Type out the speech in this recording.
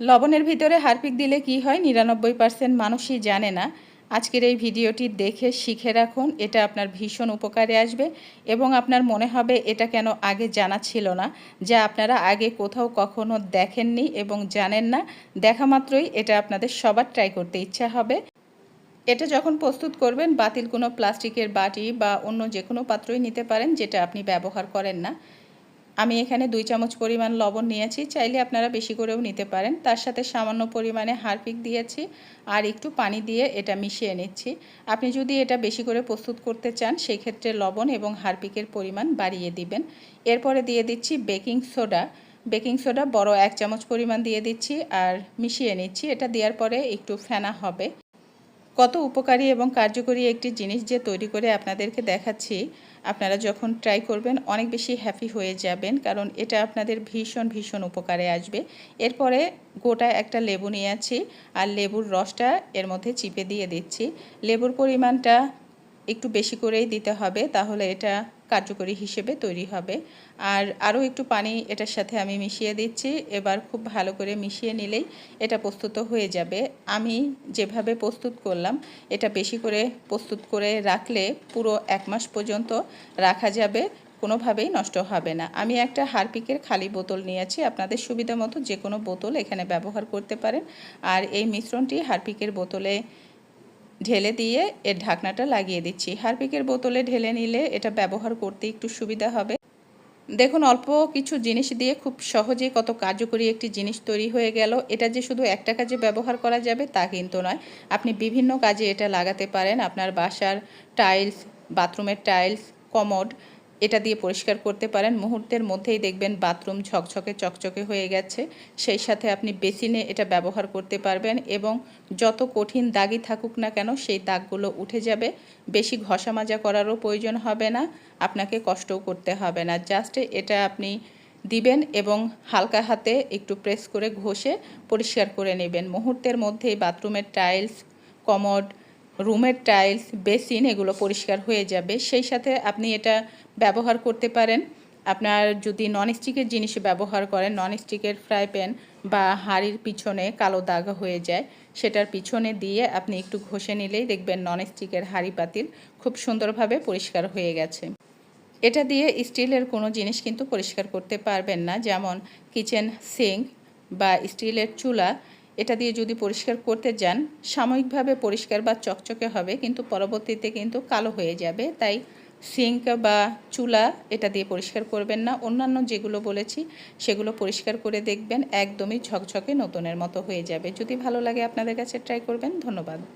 লবণের ভিতরে হারপিক দিলে কি হয়? নিরানব্বই পার্সেন্ট মানুষই জানে না। আজকের এই ভিডিওটি দেখে শিখে রাখুন, এটা আপনার ভীষণ উপকারে আসবে এবং আপনার মনে হবে এটা কেন আগে জানা ছিল না, যা আপনারা আগে কোথাও কখনো দেখেননি এবং জানেন না। দেখা মাত্রই এটা আপনাদের সবার ট্রাই করতে ইচ্ছা হবে। এটা যখন প্রস্তুত করবেন, বাতিল কোনো প্লাস্টিকের বাটি বা অন্য যে কোনো পাত্রই নিতে পারেন, যেটা আপনি ব্যবহার করেন না। আমি এখানে দুই চামচ পরিমাণ লবণ নিয়েছি, চাইলে আপনারা বেশি করেও নিতে পারেন। তার সাথে সামান্য পরিমাণে হারপিক দিয়েছি আর একটু পানি দিয়ে এটা মিশিয়ে নিচ্ছি। আপনি যদি এটা বেশি করে প্রস্তুত করতে চান সেই ক্ষেত্রে লবণ এবং হারপিকের পরিমাণ বাড়িয়ে দিবেন। এরপরে দিয়ে দিচ্ছি বেকিং সোডা। বেকিং সোডা বড় এক চামচ পরিমাণ দিয়ে দিচ্ছি আর মিশিয়ে নিচ্ছি। এটা দেওয়ার পরে একটু ফেনা হবে। কত উপকারী এবং কার্যকরী একটি জিনিস যে তৈরি করে আপনাদেরকে দেখাচ্ছি, আপনারা যখন ট্রাই করবেন, অনেক বেশি হ্যাপি হয়ে যাবেন, কারণ এটা আপনাদের ভীষণ ভীষণ উপকারে আসবে। এরপরে গোটা একটা লেবু নিয়েছি আর লেবুর রসটা এর মধ্যে চিপে দিয়ে দিচ্ছি। লেবুর পরিমাণটা একটু বেশি করেই দিতে হবে, তাহলে এটা কার্যকরী হিসেবে তৈরি হবে। আর আরও একটু পানি এটার সাথে আমি মিশিয়ে দিচ্ছি। এবার খুব ভালো করে মিশিয়ে নিলেই এটা প্রস্তুত হয়ে যাবে। আমি যেভাবে প্রস্তুত করলাম, এটা বেশি করে প্রস্তুত করে রাখলে পুরো এক মাস পর্যন্ত রাখা যাবে, কোনোভাবেই নষ্ট হবে না। আমি একটা হারপিকের খালি বোতল নিয়েছি, আপনাদের সুবিধা মতো যে কোনো বোতল এখানে ব্যবহার করতে পারেন। আর এই মিশ্রণটি হারপিকের বোতলে ঢেলে দিয়ে এর ঢাকনাটা লাগিয়ে দিচ্ছি। হারপিকের বোতলে ঢেলে নিলে এটা ব্যবহার করতে একটু সুবিধা হবে। দেখুন, অল্প কিছু জিনিস দিয়ে খুব সহজেই কত কার্যকরী একটি জিনিস তৈরি হয়ে গেল। এটা যে শুধু একটা কাজে ব্যবহার করা যাবে তা কিন্তু নয়। আপনি বিভিন্ন কাজে এটা লাগাতে পারেন। আপনার বাসার টাইলস বাথরুমের টাইলস কমোড এটা দিয়ে পরিষ্কার করতে পারেন। মুহূর্তের মধ্যেই দেখবেন বাথরুম ঝকঝকে, চকচকে হয়ে গেছে। সেই সাথে আপনি বেসিনে এটা ব্যবহার করতে পারবেন এবং যত কঠিন দাগই থাকুক না কেন সেই দাগগুলো উঠে যাবে। বেশি ঘষা মাজা করারও প্রয়োজন হবে না, আপনাকে কষ্টও করতে হবে না। জাস্ট এটা আপনি দিবেন এবং হালকা হাতে একটু প্রেস করে ঘষে পরিষ্কার করে নেবেন। মুহূর্তের মধ্যেই বাথরুমের টাইলস, কমোড রুমের টাইলস, বেসিন এগুলো পরিষ্কার হয়ে যাবে। সেই সাথে আপনি এটা ব্যবহার করতে পারেন। আপনার যদি ননস্টিকের জিনিস ব্যবহার করেন ননস্টিকের ফ্রাই প্যান বা হাঁড়ির পিছনে কালো দাগ হয়ে যায়, সেটার পিছনে দিয়ে আপনি একটু ঘষে নিলেই দেখবেন ননস্টিকের হাঁড়ি পাতিল খুব সুন্দরভাবে পরিষ্কার হয়ে গেছে। এটা দিয়ে স্টিলের কোনো জিনিস কিন্তু পরিষ্কার করতে পারবেন না। যেমন কিচেন সিঙ্ক বা স্টিলের চুলা এটা দিয়ে যদি পরিষ্কার করতে যান, সাময়িকভাবে পরিষ্কার বা চকচকে হবে, কিন্তু পরবর্তীতে কিন্তু কালো হয়ে যাবে। তাই সিঙ্ক বা চুলা এটা দিয়ে পরিষ্কার করবেন না। অন্যান্য যেগুলো বলেছি, সেগুলো পরিষ্কার করে দেখবেন, একদমই ঝকঝকে নতুনের মতো হয়ে যাবে। যদি ভালো লাগে আপনাদের কাছে ট্রাই করবেন। ধন্যবাদ।